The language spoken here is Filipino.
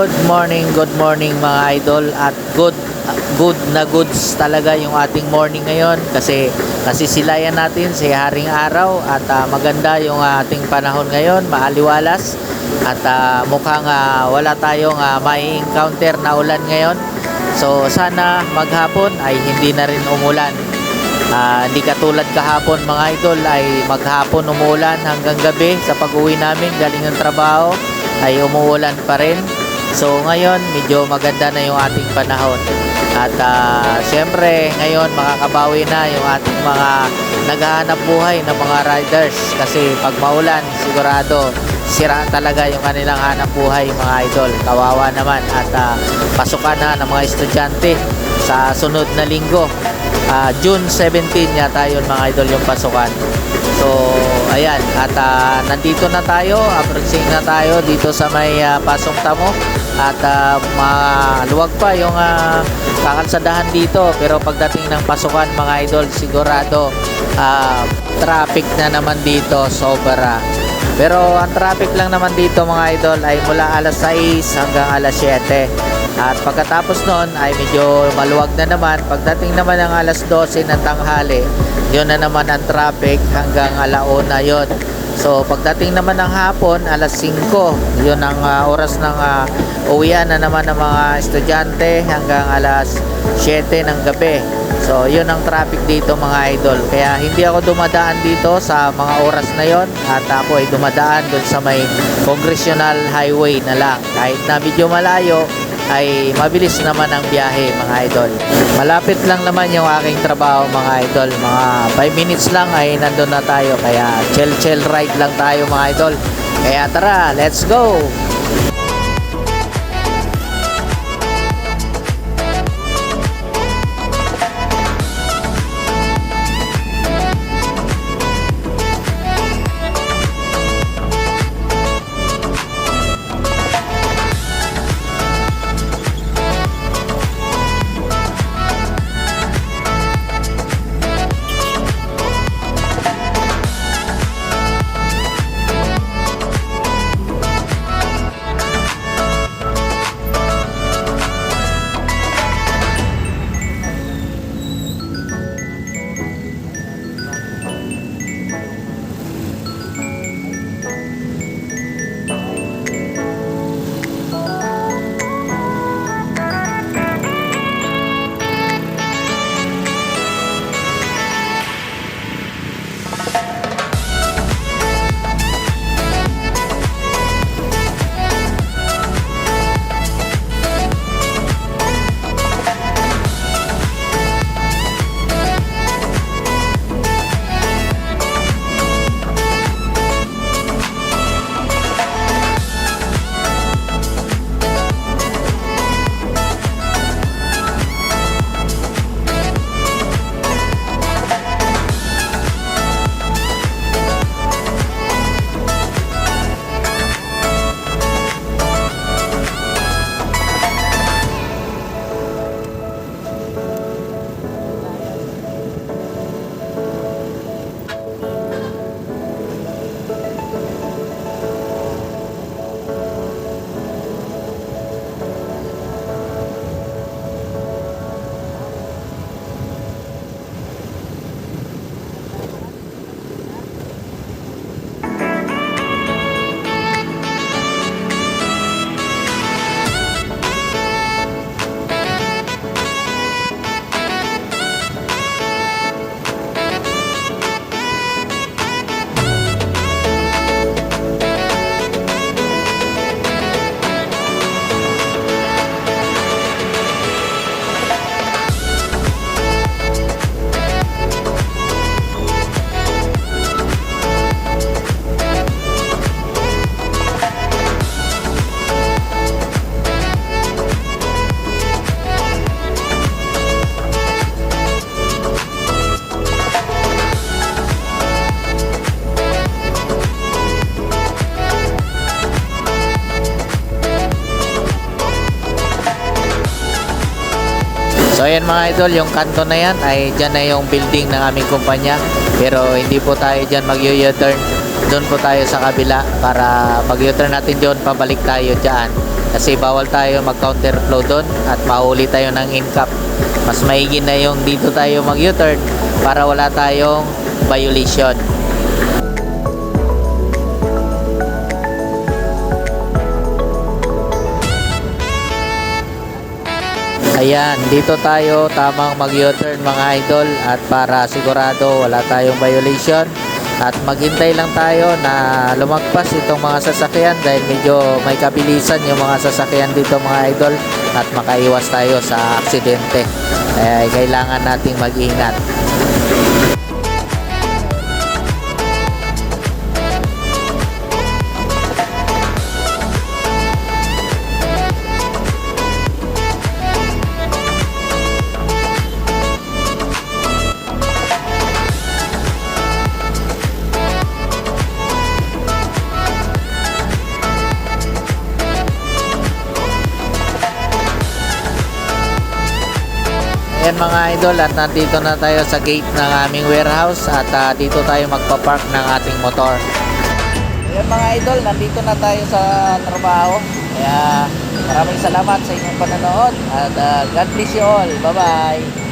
Good morning, good morning mga idol at good good na goods talaga yung ating morning ngayon kasi nasisilayan natin si Haring Araw at ah, maganda yung ating panahon ngayon, maaliwalas at ah, mukhang ah, wala tayong ah, may encounter na ulan ngayon. So sana maghapon ay hindi na rin umulan. Ah, hindi katulad kahapon mga idol ay maghapon umuulan hanggang gabi sa pag-uwi namin galing ng trabaho ay umuulan pa rin. So ngayon medyo maganda na yung ating panahon. At ah, siyempre ngayon makakabawi na yung ating mga naghahanap buhay na mga riders kasi pag maulan sigurado sira talaga yung kanilang hanap buhay mga idol. Kawawa naman at ah, pasukan na ng mga estudyante sa sunod na linggo. Ah, June 17 yata yun mga idol yung pasukan. So, ayan. At ah, nandito na tayo. Approaching na tayo dito sa may ah, Pasong Tamo. At ah, maluwag pa yung ah, kakalsadahan dito. Pero pagdating ng pasukan mga idol, sigurado ah, traffic na naman dito. Sobra. Pero ang traffic lang naman dito mga idol ay mula alas 6 hanggang alas 7. At pagkatapos noon ay medyo maluwag na naman. Pagdating naman ng alas 12 ng tanghali, yun na naman ang traffic hanggang alauna yon. So pagdating naman ng hapon, alas 5, yun ang ah, oras ng ah, uwian na naman ng mga estudyante hanggang alas 7 ng gabi. So yun ang traffic dito mga idol. Kaya hindi ako dumadaan dito sa mga oras na yon at ako ay dumadaan doon sa may Congressional Highway na lang. Kahit na medyo malayo, ay mabilis naman ang biyahe mga idol. Malapit lang naman yung aking trabaho mga idol. Mga 5 minutes lang ay nandun na tayo. Kaya chill chill ride lang tayo mga idol. Kaya tara, let's go! So ayan mga idol, yung kanto na yan ay dyan na yung building ng aming kumpanya. Pero hindi po tayo dyan mag-u-turn doon po tayo sa kabila para pag U-turn natin doon, pabalik tayo dyan. Kasi bawal tayo mag-counterflow doon at mahuli tayo ng incap. Mas maigi na yung dito tayo mag U-turn para wala tayong violation. Ayan, dito tayo tamang mag U-turn mga idol at para sigurado wala tayong violation at maghintay lang tayo na lumagpas itong mga sasakyan dahil medyo may kabilisan yung mga sasakyan dito mga idol at makaiwas tayo sa aksidente. Kaya kailangan nating mag-ingat. Ayan mga idol at nandito na tayo sa gate ng aming warehouse at ah, dito tayo magpa-park ng ating motor. Ayan mga idol, nandito na tayo sa trabaho. Kaya maraming salamat sa inyong panonood at ah, God bless you all. Bye-bye.